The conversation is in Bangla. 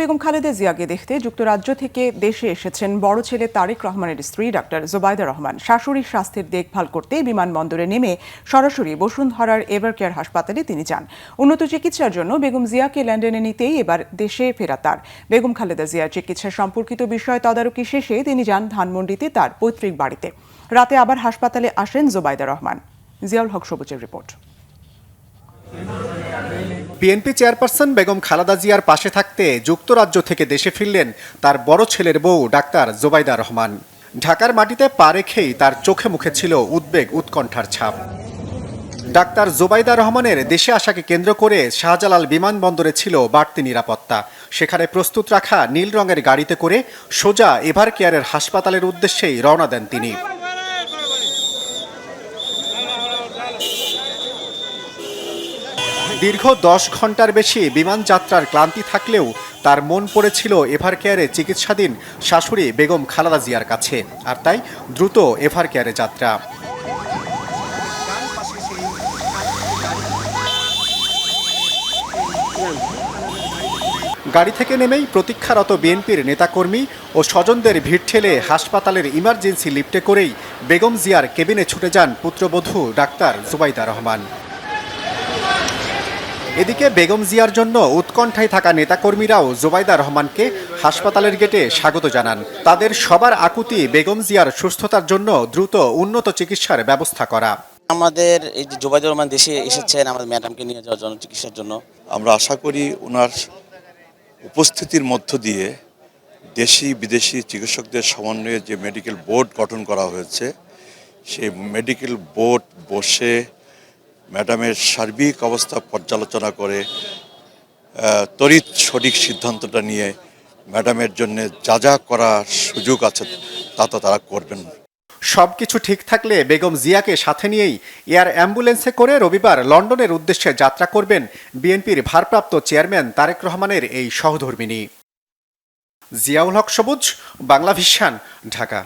বেগম খালেদা জিয়াকে দেখতে যুক্তরাজ্য থেকে দেশে এসেছেন বড় ছেলে তারেক রহমানের স্ত্রী ডাক্তার জোবায়দা রহমান। শাশুড়ির স্বাস্থ্যের দেখভাল করতে বিমানবন্দরে নেমে সরাসরি বসুন্ধরার এভার কেয়ার হাসপাতালে তিনি যান। উন্নত চিকিৎসার জন্য বেগম জিয়াকে লন্ডনে নিতেই এবার দেশে ফেরা তার। বেগম খালেদা জিয়ার চিকিৎসা সম্পর্কিত বিষয় তদারকি শেষে তিনি যান ধানমন্ডিতে তার পৈতৃক বাড়িতে। রাতে আবার হাসপাতালে আসেন জোবায়দা রহমান। জিয়াউল হক সবুজের report. BNP chairperson Begum Khaleda জিয়ার পাশে থাকতে যুক্তরাজ্য থেকে দেশে ফিরলেন তার বড় ছেলের বউ, ডাক্তার জোবাইদা রহমান। ঢাকার মাটিতে পা রেখেই তার চোখে মুখে ছিল উদ্বেগ, উৎকণ্ঠার ছাপ। ডাক্তার জোবাইদা রহমানের দেশে আসাকে কেন্দ্র করে শাহজালাল বিমানবন্দরে ছিল বাড়তি নিরাপত্তা। সেখানে প্রস্তুত রাখা নীল রঙের গাড়িতে করে সোজা এভার কেয়ারের হাসপাতালের উদ্দেশ্যেই রওনা দেন তিনি। দীর্ঘ দশ ঘণ্টার বেশি বিমান যাত্রার ক্লান্তি থাকলেও তার মন পড়েছিল এভার কেয়ারে চিকিৎসাধীন শাশুড়ি বেগম খালাদা জিয়ার কাছে। আর তাই দ্রুত এভার কেয়ারে যাত্রা। গাড়ি থেকে নেমেই প্রতীক্ষারত বিএনপির নেতাকর্মী ও স্বজনদের ভিড় ঠেলে হাসপাতালের ইমার্জেন্সি লিফটে করেই বেগম জিয়ার কেবিনে ছুটে যান পুত্রবধূ ডাক্তার জুবাইদা রহমান। এদিকে বেগম জিয়ার জন্য উৎকণ্ঠায় থাকা নেতাকর্মীরাও জোবাইদা রহমানকে হাসপাতালের গেটে স্বাগত জানান। তাদের সবার আকুতি বেগম জিয়ার সুস্থতার জন্য দ্রুত উন্নত চিকিৎসার ব্যবস্থা করা। আমাদের এই যে জোবাইদুর রহমান দেশে এসেছেন আমাদের ম্যাডামকে নিয়ে যাওয়ার জন্য চিকিৎসার জন্য। আমরা আশা করি ওনার উপস্থিতির মধ্য দিয়ে দেশি বিদেশি চিকিৎসকদের সমন্বয়ে যে মেডিকেল বোর্ড গঠন করা হয়েছে সেই মেডিকেল বোর্ড বসে ম্যাডামের সার্বিক অবস্থা পর্যালোচনা করে তড়িৎ সঠিক সিদ্ধান্তটা নিয়ে ম্যাডামের জন্য যা যা করার সুযোগ আছে তা তো তারা করবেন। সবকিছু ঠিক থাকলে বেগম জিয়াকে সাথে নিয়েই এয়ার অ্যাম্বুলেন্সে করে রবিবার লন্ডনের উদ্দেশ্যে যাত্রা করবেন বিএনপির ভারপ্রাপ্ত চেয়ারম্যান তারেক রহমানের এই সহধর্মিনী। জিয়াউল হক সবুজ বাংলা ভিশন ঢাকা।